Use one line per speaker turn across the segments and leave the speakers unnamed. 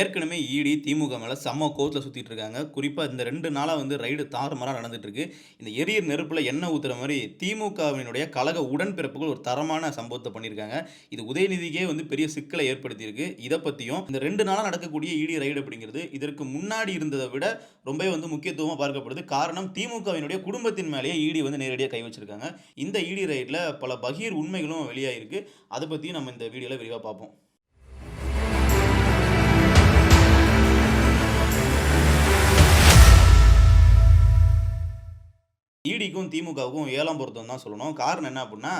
ஏற்கனவே ஈடி திமுக மேலே செம்ம கோவத்தில் சுற்றிட்டு இருக்காங்க. குறிப்பாக இந்த ரெண்டு நாளாக வந்து ரைடு தாறுமாறாக நடந்துட்டுருக்கு இந்த எரியிற நெருப்பில் எண்ணெய் ஊத்துற மாதிரி திமுகவினுடைய கழக உடன்பிறப்புகள் ஒரு தரமான சம்பவத்தை பண்ணியிருக்காங்க. இது உதயநிதிக்கே வந்து பெரிய சிக்கலை ஏற்படுத்தியிருக்கு. இதை பற்றியும் இந்த ரெண்டு நாளாக நடக்கக்கூடிய ஈடி ரைடு அப்படிங்கிறது இதற்கு முன்னாடி இருந்ததை விட ரொம்பவே வந்து முக்கியத்துவமாக பார்க்கப்படுது. காரணம் திமுகவினுடைய குடும்பத்தின் மேலேயே இடி வந்து நேரடியாக கை வச்சிருக்காங்க. இந்த ஈடி ரைடில் பல பகீர் உண்மைகளும் வெளியாகிருக்கு. அதை பற்றியும் நம்ம இந்த வீடியோவில் விரிவாக பார்ப்போம். ஈடிக்கும் திமுகவுக்கும் ஏலம் பொருத்தம் தான் சொல்லணும். காரணம் என்ன அப்படின்னா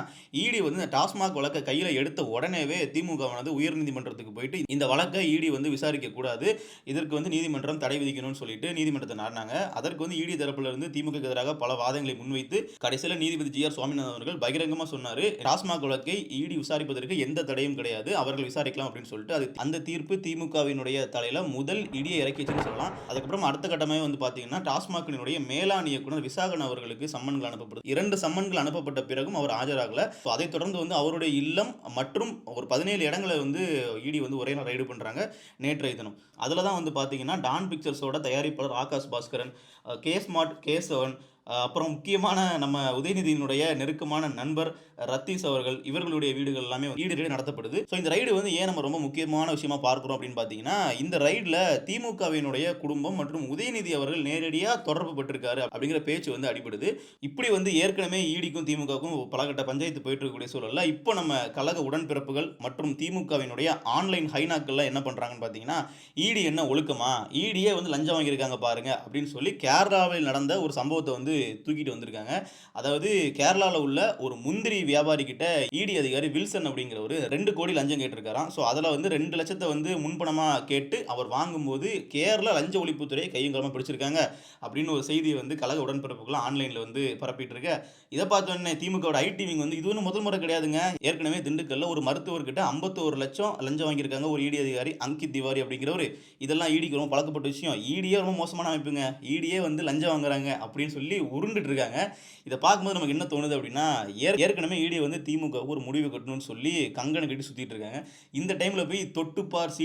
ஈடி வந்து இந்த டாஸ்மாக் வழக்கை கையில் எடுத்த உடனேவே திமுகவானது உயர்நீதிமன்றத்துக்கு போயிட்டு இந்த வழக்கை ஈடி வந்து விசாரிக்க கூடாது. இதற்கு வந்து நீதிமன்றம் தடை விதிக்கணும்னு சொல்லிட்டு நீதிமன்றத்தை நாடுனாங்க. அதற்கு வந்து ஈடி தரப்புல இருந்து திமுக எதிராக பல வாதங்களை முன்வைத்து கடைசியில் நீதிபதி ஜி.ஆர். சுவாமிநாதன் அவர்கள் பகிரங்கமாக சொன்னார் டாஸ்மாக் வழக்கை ஈடி விசாரிப்பதற்கு எந்த தடையும் கிடையாது. அவர்கள் விசாரிக்கலாம் அப்படின்னு சொல்லிட்டு அது அந்த தீர்ப்பு திமுகவினுடைய தலையில் முதல் இடியை இறக்கிச்சுன்னு சொல்லலாம். அதுக்கப்புறம் அடுத்த கட்டமாக வந்து பார்த்தீங்கன்னா, டாஸ்மாக்கினுடைய மேலாண் இயக்குனர் விசாகன் அவர்களுக்கு சம்மன்கள் அனுப்பப்படுது. இரண்டு சம்மன்கள் அனுப்பப்பட்ட பிறகும் அவர் ஆஜராகல. ஸோ அதைத் தொடர்ந்து வந்து அவருடைய இல்லம் மற்றும் ஒரு பதினேழு இடங்களை வந்து ஈடி வந்து ஒரே நாள் ரைடு பண்றாங்க. நேற்றைய தினம். அதில் தான் வந்து பார்த்தீங்கன்னா, டான் பிக்சர்ஸோட தயாரிப்பாளர் Akash Bhaskaran, K smart, K seven அப்புறம் முக்கியமான நம்ம உதயநிதியினுடைய நெருக்கமான நண்பர் ரத்தீஸ் அவர்கள் இவர்களுடைய வீடுகள் எல்லாமே ஈடி ரைடு நடத்தப்படுது. ஸோ இந்த ரைடு வந்து ஏன் நம்ம ரொம்ப முக்கியமான விஷயமா பார்க்குறோம் அப்படின்னு பார்த்தீங்கன்னா, இந்த ரைடில் திமுகவினுடைய குடும்பம் மற்றும் உதயநிதி அவர்கள் நேரடியாக தொடர்பு பட்டிருக்காரு அப்படிங்கிற பேச்சு வந்து அடிபடுது. இப்படி வந்து ஏற்கனவே ஈடிக்கும் திமுகவுக்கும் பலகட்ட பஞ்சாயத்து போயிட்டு இருக்கக்கூடிய சூழலில் இப்போ நம்ம கழக உடன்பிறப்புகள் மற்றும் திமுகவினுடைய ஆன்லைன் ஹைனாக்கள்லாம் என்ன பண்ணுறாங்கன்னு பார்த்தீங்கன்னா, ஈடி என்ன ஒழுக்கமா? ஈடியே வந்து லஞ்சம் வாங்கியிருக்காங்க பாருங்க அப்படின்னு சொல்லி கேரளாவில் நடந்த ஒரு சம்பவத்தை வந்து தூக்கிட்டு வந்திருக்காங்க. அதாவது கேரளாவில் உள்ள ஒரு முந்திரி வியாபாரி கிட்ட ஈடி அதிகாரி வில்சன் அப்படிங்கிறவரு 2 கோடி லஞ்சம் கேட்டிருக்காராம். ஸோ அதில் வந்து 2,00,000 வந்து முன்பணமாக கேட்டு அவர் வாங்கும்போது கேரளா லஞ்ச ஒழிப்புத்துறை கையும் பிடிச்சிருக்காங்க அப்படின்னு ஒரு செய்தியை வந்து கழக உடன்பிறப்புகள்லாம் ஆன்லைனில் வந்து பரப்பிட்டு இருக்க. இதை பார்த்தோன்னே திமுகவோட ஐடி விங் வந்து இது ஒன்றும் முதல் முறை கிடையாதுங்க. ஏற்கனவே திண்டுக்கல்ல ஒரு மருத்துவர்கிட்ட 51,00,000 லஞ்சம் வாங்கியிருக்காங்க ஒரு ஈடி அதிகாரி அங்கித் திவாரி அப்படிங்கிறவர் இதெல்லாம் ஈடிக்கு ரொம்ப பழக்கப்பட்ட விஷயம். ஈடியே ரொம்ப மோசமான அமைப்புங்க. ஈடியே வந்து லஞ்சம் வாங்குறாங்க அப்படின்னு சொல்லி உருண்டுட்டு இருக்காங்க. இதை பார்க்கும்போது நமக்கு என்ன தோணுது அப்படின்னா, ஏற்கனவே ஈடி வந்து திமுகவுக்கு ஒரு முடிவு கட்டணும்னு சொல்லி கங்கனை கட்டி சுத்திட்டு இருக்காங்க. இந்த டைம்ல போய் தொட்டு பார்,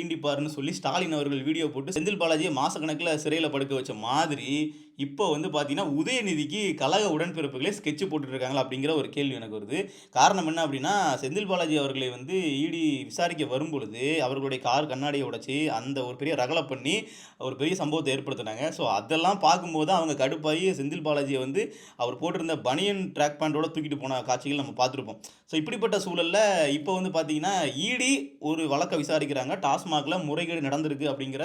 சொல்லி ஸ்டாலின் அவர்கள் வீடியோ போட்டு செந்தில் பாலாஜியை மாசக்கணக்கில் சிறையில் படுக்க வச்ச மாதிரி, இப்போ வந்து பார்த்தீங்கன்னா, உதயநிதிக்கு கழக உடன்பிறப்புகளே ஸ்கெட்ச் போட்டுட்ருக்காங்களா அப்படிங்கிற ஒரு கேள்வி எனக்கு வருது. காரணம் என்ன அப்படின்னா, செந்தில் பாலாஜி அவர்களை வந்து ஈடி விசாரிக்க வரும்பொழுது, அவர்களுடைய கார் கண்ணாடியை உடைச்சு அந்த ஒரு பெரிய ரகலை பண்ணி ஒரு பெரிய சம்பவத்தை ஏற்படுத்தினாங்க ஸோ அதெல்லாம் பார்க்கும்போது அவங்க கடுப்பாகி செந்தில் பாலாஜியை வந்து அவர் போட்டிருந்த பனியன் ட்ராக் பேண்டோட தூக்கிட்டு போன காட்சிகள் நம்ம பார்த்துருப்போம் ஸோ இப்படிப்பட்ட சூழலில் இப்போ வந்து பார்த்தீங்கன்னா, ஈடி ஒரு வழக்கை விசாரிக்கிறாங்க. டாஸ்மாகில் முறைகேடு நடந்திருக்கு அப்படிங்கிற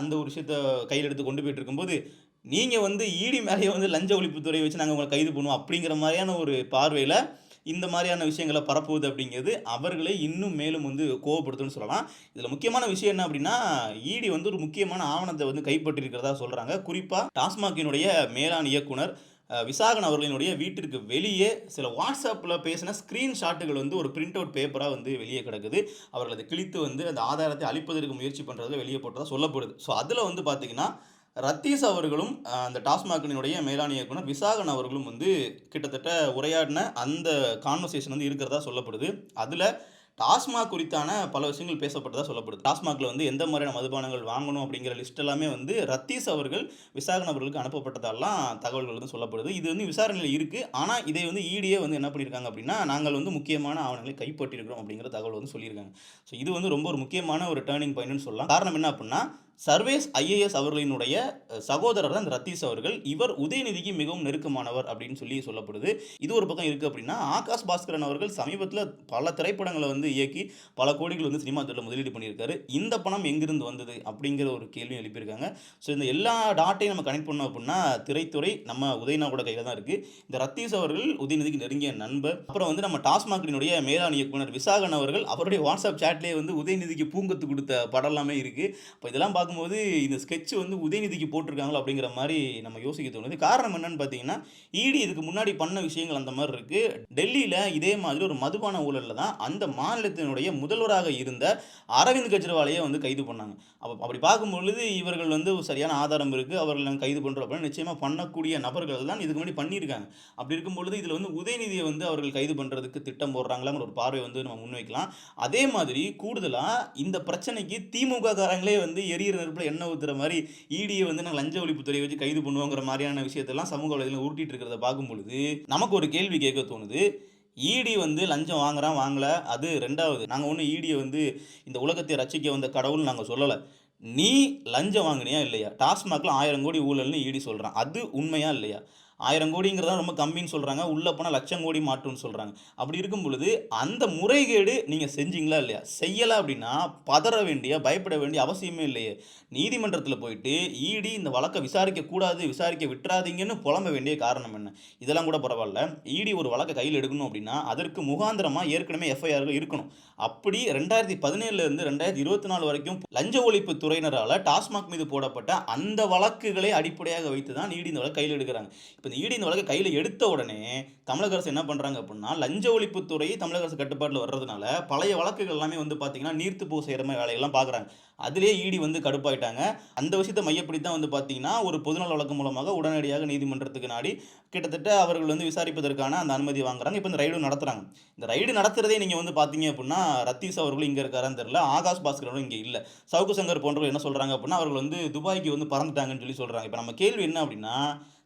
அந்த ஒரு விஷயத்தை கையில் எடுத்து கொண்டு போயிட்டு இருக்கும்போது, நீங்கள் வந்து ஈடி மேலேயே வந்து லஞ்ச ஒழிப்புத்துறையை வச்சு நாங்கள் உங்களை கைது பண்ணுவோம் அப்படிங்கிற மாதிரியான ஒரு பார்வையில் இந்த மாதிரியான விஷயங்களை பரப்புவது அப்படிங்கிறது அவர்களை இன்னும் மேலும் வந்து கோவப்படுத்தும்னு சொல்லலாம். இதில் முக்கியமான விஷயம் என்ன அப்படின்னா, ஈடி வந்து ஒரு முக்கியமான ஆவணத்தை வந்து கைப்பற்றிருக்கிறதா சொல்கிறாங்க குறிப்பாக டாஸ்மாகினுடைய மேலாண் இயக்குனர் விசாகன் அவர்களினுடைய வீட்டிற்கு வெளியே சில வாட்ஸ்அப்பில் பேசின ஸ்க்ரீன்ஷாட்டுகள் வந்து ஒரு பிரிண்ட் அவுட் பேப்பராக வந்து வெளியே கிடக்குது. அவர்கள் கிழித்து வந்து அந்த ஆதாரத்தை அழிப்பதற்கு முயற்சி பண்ணுறதுல வெளியே போட்டதாக சொல்லப்படுது. ஸோ அதில் வந்து பார்த்தீங்கன்னா, ரத்தீஸ் அவர்களும் அந்த டாஸ்மாகினுடைய மேலாண் இயக்குனர் விசாகன் அவர்களும் வந்து கிட்டத்தட்ட உரையாடின அந்த கான்வர்சேஷன் வந்து இருக்கிறதா சொல்லப்படுது. அதில் டாஸ்மாக் குறித்தான பல விஷயங்கள் பேசப்பட்டதாக சொல்லப்படுது. டாஸ்மாகில் வந்து எந்த மாதிரியான மதுபானங்கள் வாங்கணும் அப்படிங்கிற லிஸ்ட் எல்லாமே வந்து ரத்தீஸ் அவர்கள் விசாகன் அவர்களுக்கு அனுப்பப்பட்டதாலாம் தகவல்கள் வந்து சொல்லப்படுது. இது வந்து விசாரணையில் இருக்குது ஆனால் இதை வந்து ஈடியே வந்து என்ன பண்ணியிருக்காங்க அப்படின்னா, நாங்கள் வந்து முக்கியமான ஆவணங்களை கைப்பற்றியிருக்கிறோம் அப்படிங்கிற தகவல் வந்து சொல்லியிருக்காங்க. ஸோ இது வந்து ரொம்ப ஒரு முக்கியமான ஒரு டேர்னிங் பாயிண்ட்னு சொல்லலாம். காரணம் என்ன அப்படின்னா, சர்வேஸ் ஐஏஎஸ் அவர்களினுடைய சகோதரர் தான் இந்த ரத்தீஸ் அவர்கள். இவர் உதயநிதிக்கு மிகவும் நெருக்கமானவர் அப்படின்னு சொல்லி சொல்லப்படுது. இது ஒரு பக்கம் இருக்குது அப்படின்னா, ஆகாஷ் பாஸ்கரன் அவர்கள் சமீபத்தில் பல திரைப்படங்களை வந்து இயக்கி பல கோடிகள் வந்து சினிமா துறையில் முதலீடு பண்ணியிருக்காரு. இந்த பணம் எங்கிருந்து வந்தது அப்படிங்கிற ஒரு கேள்வியும் எழுப்பியிருக்காங்க. ஸோ இந்த எல்லா டாட்டையும் நம்ம கனெக்ட் பண்ணோம் அப்படின்னா, திரைத்துறை நம்ம உதயணா கூட கையில் தான் இருக்குது இந்த ரத்தீஸ் அவர்கள் உதயநிதிக்கு நெருங்கிய நண்பர். அப்புறம் வந்து நம்ம டாஸ்மாக்கினுடைய மேலாண் இயக்குனர் விசாகன் அவர்கள் அவருடைய வாட்ஸ்அப் சேட்லேயே வந்து உதயநிதிக்கு பூங்கத்து கொடுத்த படம் எல்லாமே இருக்குது இப்போ இதெல்லாம் பார்க்கும்போது பார்க்கும்போது இந்த ஸ்கெட்ச் வந்து உதயநிதிக்கு போட்டிருக்காங்களோ அப்படிங்கிற மாதிரி நம்ம யோசிக்க தோணுது. காரணம் என்னன்னு பார்த்தீங்கன்னா, ஈடி இதுக்கு முன்னாடி பண்ண விஷயங்கள் அந்த மாதிரி இருக்கு. டெல்லியில் இதே மாதிரி ஒரு மதுபான ஊழலில் தான் அந்த மாநிலத்தினுடைய முதல்வராக இருந்த அரவிந்த் கெஜ்ரிவாலையே வந்து கைது பண்ணாங்க. அப்போ அப்படி பார்க்கும்பொழுது இவர்கள் வந்து ஒரு சரியான ஆதாரம் இருக்குது அவர்கள் கைது பண்ணுறோம் அப்படின்னு நிச்சயமாக பண்ணக்கூடிய நபர்கள் தான் இதுக்கு முன்னாடி பண்ணியிருக்காங்க. அப்படி இருக்கும் பொழுது இதில் வந்து உதயநிதியை வந்து அவர்கள் கைது பண்ணுறதுக்கு திட்டம் போடுறாங்களாங்கிற ஒரு பார்வை வந்து நம்ம முன்வைக்கலாம். அதே மாதிரி கூடுதலாக இந்த பிரச்சனைக்கு திமுக காரங்களே வந்து எரிய எரியிற நெருப்பில் எண்ணெய் ஊத்துற மாதிரி இடியை வந்து நாங்கள் லஞ்ச ஒழிப்புத்துறையை வச்சு கைது பண்ணுவோங்கிற மாதிரியான விஷயத்தெல்லாம் சமூக வலைதளம் உருட்டிட்டு இருக்கிறத பார்க்கும் பொழுது, நமக்கு ஒரு கேள்வி கேட்க தோணுது. ஈடி வந்து லஞ்சம் வாங்குறான், வாங்கலை அது ரெண்டாவது நாங்கள் ஒன்றும் ஈடியை வந்து இந்த உலகத்தை ரசிக்க வந்த கடவுள்னு நாங்கள் சொல்லலை நீ லஞ்சம் வாங்குனியா இல்லையா? டாஸ்மாகில் ஆயிரம் கோடி ஊழல்னு ஈடி சொல்கிறான் அது உண்மையா இல்லையா? ஆயிரம் கோடிங்கிறதா ரொம்ப கம்மின்னு சொல்கிறாங்க உள்ளே போனால் லட்சம் கோடி மாட்டும்னு சொல்கிறாங்க அப்படி இருக்கும் பொழுது அந்த முறைகேடு நீங்கள் செஞ்சீங்களா இல்லையா? செய்யலை அப்படின்னா பதற வேண்டிய, பயப்பட வேண்டிய அவசியமே இல்லையே. நீதிமன்றத்தில் போயிட்டு ஈடி இந்த வழக்கை விசாரிக்க கூடாது, விசாரிக்க விட்றாதீங்கன்னு புலம்ப வேண்டிய காரணம் என்ன? இதெல்லாம் கூட பரவாயில்ல இடி ஒரு வழக்கை கையில் எடுக்கணும் அப்படின்னா, அதற்கு முகாந்திரமாக ஏற்கனவே எஃப்ஐஆர்கள் இருக்கணும். அப்படி ரெண்டாயிரத்தி பதினேழுலேருந்து ரெண்டாயிரத்தி இருபத்தி நாலு வரைக்கும் லஞ்ச ஒழிப்பு துறையினரால் டாஸ்மாக் மீது போடப்பட்ட அந்த வழக்குகளை அடிப்படையாக வைத்து தான் ஈடி இந்த வழக்க கையில் எடுக்கிறாங்க இப்போ இந்த ஈடி இந்த கையில் எடுத்த உடனே தமிழக அரசு என்ன பண்ணுறாங்க அப்படின்னா, லஞ்ச ஒழிப்புத்துறை தமிழக அரசு கட்டுப்பாட்டில் வர்றதுனால, பழைய வழக்குகள் எல்லாமே வந்து பார்த்தீங்கன்னா, நீர்த்து பூ செய்கிற மாதிரி வேலைகள்லாம் பார்க்குறாங்க. அதிலே ஈடி வந்து கடுப்பாயிட்டாங்க. அந்த விஷயத்தை மையப்படி தான் வந்து பார்த்தீங்கன்னா, ஒரு பொதுநல வழக்கு மூலமாக உடனடியாக நீதிமன்றத்துக்கு நாடி, கிட்டத்தட்ட அவர்கள் வந்து விசாரிப்பதற்கான அந்த அனுமதி வாங்குறாங்க. இப்போ இந்த ரைடும் நடத்துகிறாங்க இந்த ரைடு நடத்துகிறதே நீங்கள் வந்து பார்த்தீங்க அப்படின்னா, ரத்தீஸ் அவர்களும் இங்கே இருக்காரான்னு தெரியல. ஆகாஷ் பாஸ்கர் இங்கே இல்லை சவுக்கு சங்கர் போன்றவர்கள் என்ன சொல்கிறாங்க அப்படின்னா, அவர்கள் வந்து துபாய்க்கு வந்து பறந்துட்டாங்கன்னு சொல்லி சொல்கிறாங்க இப்போ நம்ம கேள்வி என்ன அப்படின்னா,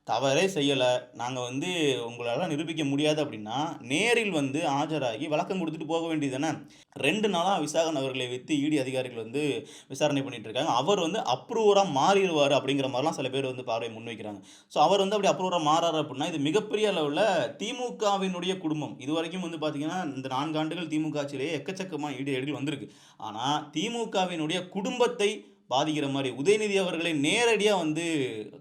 தவறே செய்யலை நாங்கள் வந்து உங்களால் நிரூபிக்க முடியாது அப்படின்னா, நேரில் வந்து ஆஜராகி வழக்கம் கொடுத்துட்டு போக வேண்டியது தானே. ரெண்டு நாளாக விசாகன் அவர்களை வைத்து ஈடி அதிகாரிகள் வந்து விசாரணை பண்ணிட்டு இருக்காங்க. அவர் வந்து அப்ரூவராக மாறிடுவார் அப்படிங்கிற மாதிரிலாம் சில பேர் வந்து பார்வை முன்வைக்கிறாங்க. ஸோ அவர் வந்து அப்படி அப்ரூவராக மாறாரு அப்படின்னா, இது மிகப்பெரிய அளவில் திமுகவினுடைய குடும்பம். இது வரைக்கும் வந்து பார்த்தீங்கன்னா, இந்த நான்கு ஆண்டுகள் திமுக ஆட்சியிலேயே எக்கச்சக்கமாக ஈடி ரைடுகள் வந்திருக்கு. ஆனால் திமுகவினுடைய குடும்பத்தை பாதிக்கிற மாதிரி உதயநிதி அவர்களை நேரடியாக வந்து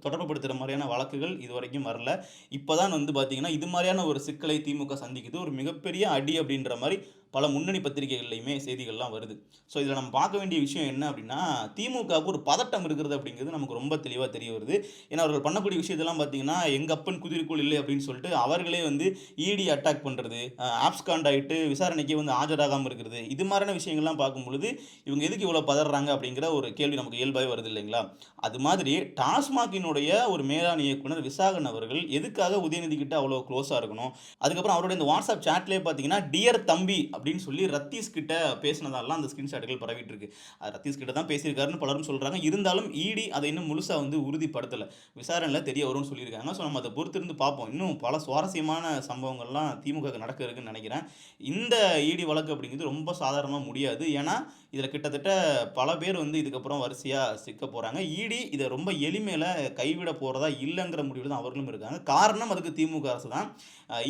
தொடர்புபடுத்துகிற மாதிரியான வழக்குகள் இதுவரைக்கும் வரல. இப்போ தான் வந்து பார்த்திங்கன்னா இது மாதிரியான ஒரு சிக்கலை திமுக சந்திக்குது. ஒரு மிகப்பெரிய அடி அப்படின்ற மாதிரி பல முன்னணி பத்திரிகைகள்லையுமே செய்திகள்லாம் வருது. ஸோ இதில் நம்ம பார்க்க வேண்டிய விஷயம் என்ன அப்படின்னா, திமுகவுக்கு ஒரு பதட்டம் இருக்கிறது அப்படிங்கிறது நமக்கு ரொம்ப தெளிவாக தெரிய வருது. ஏன்னா, அவர்கள் பண்ணக்கூடிய விஷயத்தெல்லாம் பார்த்தீங்கன்னா, எங்கள் அப்பன் குதிரைக்குள் இல்லை அப்படின்னு சொல்லிட்டு அவர்களே வந்து ஈடி அட்டாக் பண்ணுறது ஆப்ஸ்காண்ட் ஆகிட்டு விசாரணைக்கே வந்து ஆஜராகாமல் இருக்கிறது. இது மாதிரியான விஷயங்கள்லாம் பார்க்கும் பொழுது, இவங்க எதுக்கு இவ்வளோ பதர்றாங்க அப்படிங்கிற ஒரு கேள்வி நமக்கு இயல்பாகவே வருது இல்லைங்களா? அது மாதிரி டாஸ்மாகினுடைய ஒரு மேலாண் இயக்குனர் விசாகன் அவர்கள் எதுக்காக உதயநிதி கிட்ட அவ்வளோ க்ளோஸாக இருக்கணும்? அதுக்கப்புறம் அவருடைய இந்த வாட்ஸ்அப் சாட்லயே பார்த்தீங்கன்னா, டியர் தம்பி அப்படின்னு சொல்லி ரத்தீஸ் கிட்ட பேசினதாலாம் அந்த ஸ்கிரீன்ஷாட்டுகள் பரவிட்டு இருக்கு. அது ரத்தீஸ் கிட்ட தான் பேசியிருக்காருன்னு பலரும் சொல்றாங்க. இருந்தாலும் ஈடி அதை இன்னும் முழுசா வந்து உறுதிப்படுத்தலை விசாரணையில் தெரிய வரும்னு சொல்லியிருக்காங்க. ஸோ நம்ம அதை பொறுத்திருந்து பார்ப்போம். இன்னும் பல சுவாரஸ்யமான சம்பவங்கள்லாம் திமுக நடக்க இருக்குன்னு இந்த ஈடி வழக்கு அப்படிங்கிறது ரொம்ப சாதாரணமாக முடியாது. ஏன்னா, இதில் கிட்டத்தட்ட பல பேர் வந்து இதுக்கப்புறம் வரிசையாக சிக்க போகிறாங்க ஈடி இதை ரொம்ப எளிமையில் கைவிட போகிறதா இல்லைங்கிற முடிவில் தான் அவர்களும் இருக்காங்க. காரணம் அதுக்கு திமுக அரசு தான்.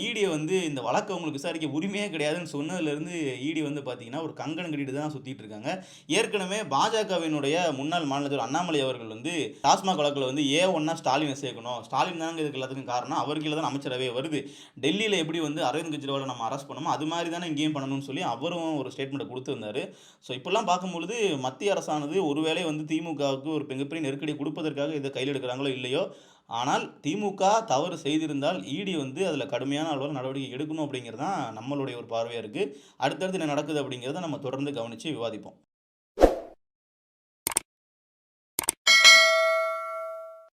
இடியை வந்து இந்த வழக்கு அவங்களுக்கு விசாரிக்க உரிமையே கிடையாதுன்னு இருந்து ஈடி வந்து பார்த்தீங்கன்னா, ஒரு கங்கணம் கட்டிட்டு தான் சுற்றிட்டு இருக்காங்க. ஏற்கனவே பாஜகவினுடைய முன்னாள் மாநிலத்தில் அண்ணாமலை அவர்கள் வந்து டாஸ்மாக் வழக்கில் வந்து ஏ ஒன்னா ஸ்டாலினை சேர்க்கணும். ஸ்டாலின் தாங்க இதுக்கு எல்லாத்துக்கும் காரணம். அவர் தான் அமைச்சரவே வருது. டெல்லியில் எப்படி வந்து அரவிந்த் கெஜ்ரிவாலை நம்ம அரெஸ்ட் பண்ணோமோ, அது மாதிரி தானே இங்கேயும் பண்ணணும்னு சொல்லி அவரும் ஒரு ஸ்டேட்மெண்ட் கொடுத்துருந்தாரு ஸோ இப்படிலாம் பார்க்கும்பொழுது மத்திய அரசானது ஒருவேளை வந்து திமுகவுக்கு ஒரு மிகப்பெரிய நெருக்கடி கொடுப்பதற்காக இதை கையில் எடுக்கிறாங்களோ இல்லையோ, ஆனால் திமுக தவறு செய்திருந்தால் ஈடி வந்து அதில் கடுமையான அளவில் நடவடிக்கை எடுக்கணும் அப்படிங்கிறது தான் நம்மளுடைய ஒரு பார்வையாக இருக்குது அடுத்தடுத்து என்ன நடக்குது அப்படிங்கிறத நம்ம தொடர்ந்து கவனிச்சு விவாதிப்போம்.